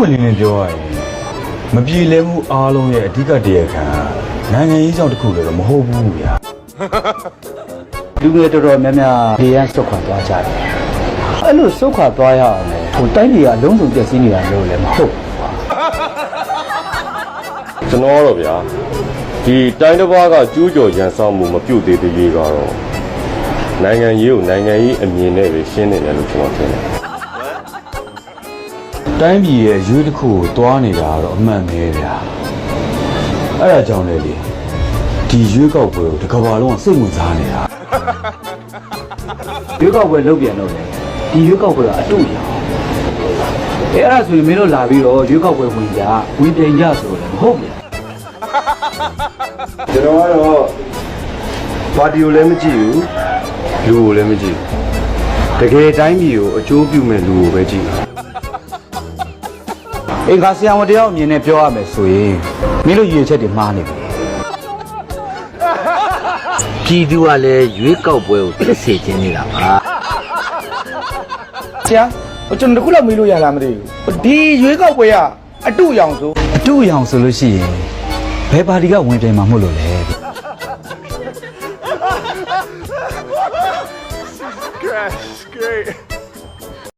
ပွင့်လင်းလင်းပြောရရင်မပြေလည်မှုအားလုံးရဲ့အဓိကတရားခံနိုင်ငံရေးကြောင့်တစ်ခုလည်းတော့မဟုတ်ဘူးဗျာလူငယ်တော်တော်များများနေရန်ဆုတ်ခွာသွားကြတယ်အဲ့လိုဆုတ်ခွာသွားရအောင်လေဟိုတိုင်းပြည်ကအလုံးစုံပြည့်စည်နေတာလို့လည်းမဟုတ်ဘူးကွာကျွန်တော်ကတော့ဗျာဒီတိုင်းတစ်ပါးကကျူးကျော်ရန်ဆောင်မှုမပြုတ်သေးသေးလေးကတော့နိုင်ငံရေးကိုနိုင်ငံရေးအမြင်နဲ့ပဲရှင်းနေတယ်လို့ကျွန်တော်ထင်တယ် တိုင်းပြည်ရဲ့ရွေးတစ်ခုကိုတွားနေတာကတော့အမှန်ပဲဗျာအဲ့ဒါကြောင့်လေလေဒီရွေးကောက်ပွဲကိုတစ်ကမ္ဘာလုံးကစိတ်ဝင်စားနေတာရွေးကောက်ပွဲလုပ်ပြန်တော့လေဒီရွေးကောက်ပွဲကအတူရအောင်အဲ့အဲ့ဒါဆိုရင်မင်းတို့လာပြီးတော့ရွေးကောက်ပွဲဝင်ကြဝင်ပြိုင်ကြဆိုတော့လည်းမဟုတ်ပြန်ကျွန်တော်ကတော့ပါတီကိုလည်းမကြည့်ဘူးလူကိုလည်းမကြည့်ဘူးတကယ်တိုင်းပြည်ကိုအကျိုးပြုမဲ့လူကိုပဲကြည့်တာ အင်္ဂါဆရာဝန်တယောက်အမြင်နဲ့ပြောရမယ်ဆိုရင်မင်းတို့ရည်ရွယ်ချက်တွေမှားနေပြီပြည်သူကလည်းရွေးကောက်ပွဲကိုဖြစ်စေခြင်းနေတာပါဆရာဟိုကျွန်တော်တခုလောက်မေးလို့ရလားမသိဘူးဒီရွေးကောက်ပွဲကအတုရောင်ဆိုအတူရအောင်ဆိုလို့ရှိရင်ဘယ်ပါတီကဝင်ပြိုင်မှာမဟုတ်လို့လဲ Gosh, great.